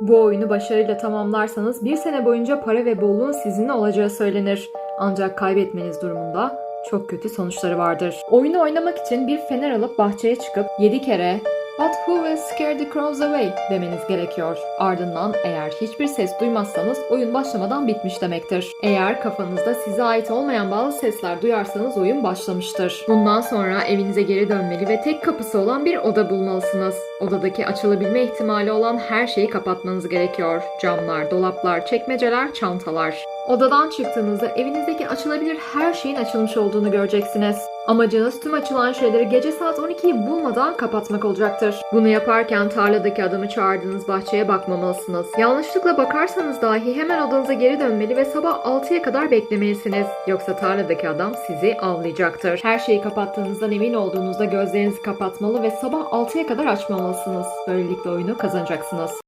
Bu oyunu başarıyla tamamlarsanız bir sene boyunca para ve bolluğun sizinle olacağı söylenir. Ancak kaybetmeniz durumunda çok kötü sonuçları vardır. Oyunu oynamak için bir fener alıp bahçeye çıkıp 7 kere But who will scare the crows away demeniz gerekiyor. Ardından eğer hiçbir ses duymazsanız oyun başlamadan bitmiş demektir. Eğer kafanızda size ait olmayan bazı sesler duyarsanız oyun başlamıştır. Bundan sonra evinize geri dönmeli ve tek kapısı olan bir oda bulmalısınız. Odadaki açılabilme ihtimali olan her şeyi kapatmanız gerekiyor. Camlar, dolaplar, çekmeceler, çantalar. Odadan çıktığınızda evinizdeki açılabilir her şeyin açılmış olduğunu göreceksiniz. Amacınız tüm açılan şeyleri gece saat 12'yi bulmadan kapatmak olacaktır. Bunu yaparken tarladaki adamı çağırdığınız bahçeye bakmamalısınız. Yanlışlıkla bakarsanız dahi hemen odanıza geri dönmeli ve sabah 6'ya kadar beklemelisiniz. Yoksa tarladaki adam sizi avlayacaktır. Her şeyi kapattığınızdan emin olduğunuzda gözlerinizi kapatmalı ve sabah 6'ya kadar açmamalısınız. Böylelikle oyunu kazanacaksınız.